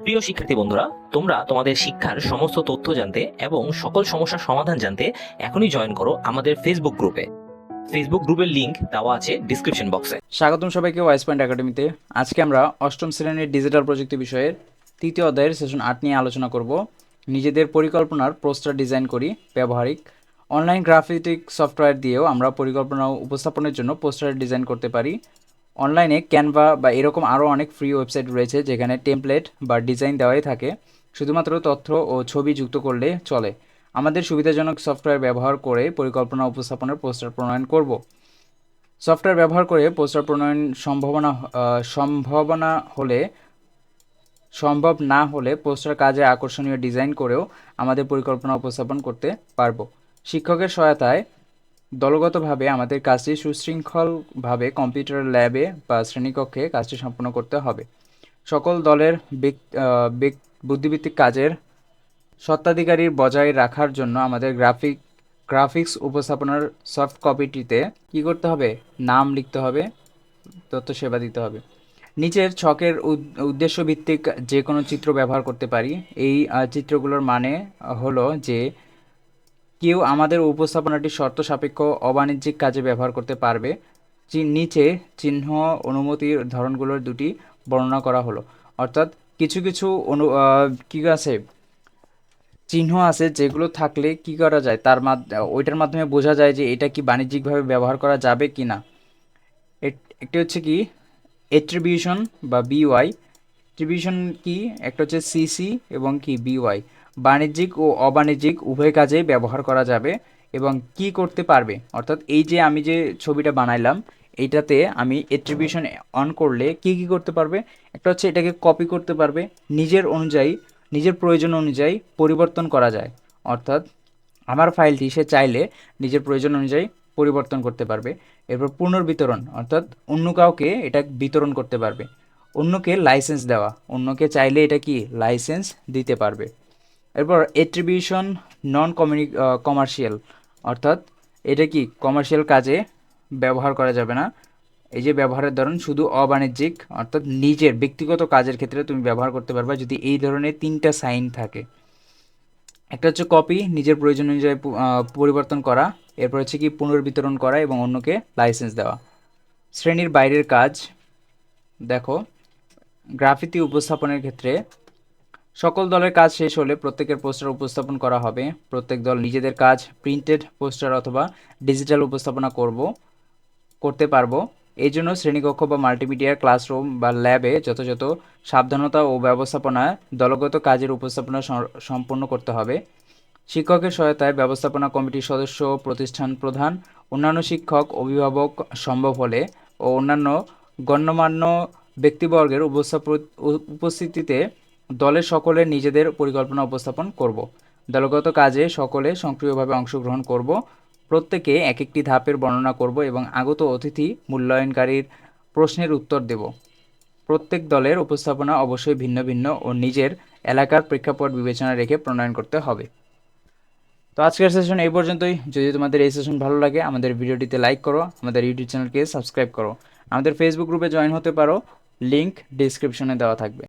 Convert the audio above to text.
প্রিয় শিক্ষার্থী বন্ধুরা, তোমরা তোমাদের শিক্ষার সমস্ত তথ্য জানতে এবং সকল সমস্যার সমাধান জানতে এখনই জয়েন করো আমাদের ফেসবুক গ্রুপে ফেসবুক গ্রুপের লিংক দেওয়া আছে ডিসক্রিপশন বক্সে স্বাগতম সবাইকে ওয়াইস পয়েন্ট একাডেমিতে আজকে আমরা অষ্টম শ্রেণির ডিজিটাল প্রযুক্তি বিষয়ের তৃতীয় অধ্যায়ের সেশন আট নিয়ে আলোচনা করব। নিজেদের পরিকল্পনার পোস্টার ডিজাইন করি, ব্যবহারিক। অনলাইন গ্রাফিটিক সফটওয়্যার দিয়েও আমরা পরিকল্পনা উপস্থাপনের জন্য পোস্টার ডিজাইন করতে পারি। অনলাইনে ক্যানভা বা এরকম আরও অনেক ফ্রি ওয়েবসাইট রয়েছে যেখানে টেমপ্লেট বা ডিজাইন দেওয়াই থাকে। শুধুমাত্র তথ্য ও ছবি যুক্ত করলে চলে। আমাদের সুবিধাজনক সফটওয়্যার ব্যবহার করে পরিকল্পনা উপস্থাপনের পোস্টার প্রণয়ন করব। সফটওয়্যার ব্যবহার করে পোস্টার প্রণয়ন সম্ভাবনা সম্ভাবনা হলে, সম্ভব না হলে পোস্টার কাজে আকর্ষণীয় ডিজাইন করেও আমাদের পরিকল্পনা উপস্থাপন করতে পারব। শিক্ষকের সহায়তায় দলগতভাবে আমাদের কাজটি সুশৃঙ্খলভাবে কম্পিউটার ল্যাবে বা শ্রেণীকক্ষে কাজটি সম্পন্ন করতে হবে। সকল দলের বুদ্ধিভিত্তিক কাজের স্বত্বাধিকারীর বজায় রাখার জন্য আমাদের গ্রাফিক, গ্রাফিক্স উপস্থাপনার সফট কপিটিতে কি করতে হবে? নাম লিখতে হবে, তথ্য সেবা দিতে হবে। নিচের ছকের উদ- উদ্দেশ্য ভিত্তিক যে কোনো চিত্র ব্যবহার করতে পারি। এই চিত্রগুলোর মানে হলো যে কেউ আমাদের উপস্থাপনাটি শর্ত সাপেক্ষ অবাণিজ্যিক কাজে ব্যবহার করতে পারবে। নিচে চিহ্ন অনুমতির ধরনগুলোর দুটি বর্ণনা করা হলো। অর্থাৎ কিছু কিছু অনু কি আছে? চিহ্ন আছে যেগুলো থাকলে কি করা যায়? তার ওইটার মাধ্যমে বোঝা যায় যে এটা কি বাণিজ্যিকভাবে ব্যবহার করা যাবে কি না। একটি হচ্ছে কি? এট্রিবিউশন বা বিওয়াই এট্রিবিউশন কি? একটা হচ্ছে সিসি এবং কি বিওয়াই বাণিজ্যিক ও অবাণিজ্যিক উভয় কাজেই ব্যবহার করা যাবে এবং কি করতে পারবে? অর্থাৎ এই যে আমি যে ছবিটা বানাইলাম, এইটাতে আমি এট্রিবিউশন অন করলে কি কি করতে পারবে? একটা হচ্ছে এটাকে কপি করতে পারবে, নিজের অনুযায়ী, নিজের প্রয়োজন অনুযায়ী পরিবর্তন করা যায়। অর্থাৎ আমার ফাইলটি সে চাইলে নিজের প্রয়োজন অনুযায়ী পরিবর্তন করতে পারবে। এরপর পুনর্বিতরণ, অর্থাৎ অন্য কাউকে এটা বিতরণ করতে পারবে। অন্যকে লাইসেন্স দেওয়া, অন্যকে চাইলে এটা কি? লাইসেন্স দিতে পারবে। এরপর এট্রিবিউশন নন কমিউনি কমার্শিয়াল অর্থাৎ এটা কি কমার্শিয়াল কাজে ব্যবহার করা যাবে না। এই যে ব্যবহারের ধরন শুধু অবাণিজ্যিক, অর্থাৎ নিজের ব্যক্তিগত কাজের ক্ষেত্রে তুমি ব্যবহার করতে পারবা যদি এই ধরনের তিনটা সাইন থাকে। একটা হচ্ছে কপি নিজের প্রয়োজন অনুযায়ী পরিবর্তন করা। এরপর হচ্ছে কি পুনর্বিতরণ করা এবং অন্যকে লাইসেন্স দেওয়া। শ্রেণির বাইরের কাজ, দেখো, গ্রাফিতি উপস্থাপনের ক্ষেত্রে সকল দলের কাজ শেষ হলে প্রত্যেকের পোস্টার উপস্থাপন করা হবে। প্রত্যেক দল নিজেদের কাজ, প্রিন্টেড পোস্টার অথবা ডিজিটাল উপস্থাপনা করব, করতে পারব। এই জন্য শ্রেণীকক্ষ বা মাল্টিমিডিয়া ক্লাসরুম বা ল্যাবে যথাযথ সাবধানতা ও ব্যবস্থাপনায় দলগত কাজের উপস্থাপনা সম্পন্ন করতে হবে। শিক্ষকের সহায়তায় ব্যবস্থাপনা কমিটির সদস্য, প্রতিষ্ঠান প্রধান, অন্যান্য শিক্ষক, অভিভাবক সম্ভব হলে ও অন্যান্য গণ্যমান্য ব্যক্তিবর্গের উপস্থিতিতে দলের সকলে নিজেদের পরিকল্পনা উপস্থাপন করব। দলগত কাজে সকলে সক্রিয়ভাবে অংশগ্রহণ করব। প্রত্যেকে এক একটি ধাপের বর্ণনা করব এবং আগত অতিথি মূল্যায়নকারীর প্রশ্নের উত্তর দেব। প্রত্যেক দলের উপস্থাপনা অবশ্যই ভিন্ন ভিন্ন ও নিজের এলাকার প্রেক্ষাপট বিবেচনা রেখে প্রণয়ন করতে হবে। তো আজকের সেশন এই পর্যন্তই। যদি তোমাদের এই সেশন ভালো লাগে, আমাদের ভিডিওটিতে লাইক করো, আমাদের ইউটিউব চ্যানেলকে সাবস্ক্রাইব করো। আমাদের ফেসবুক গ্রুপে জয়েন হতে পারো। লিংক ডিসক্রিপশনে দেওয়া থাকবে।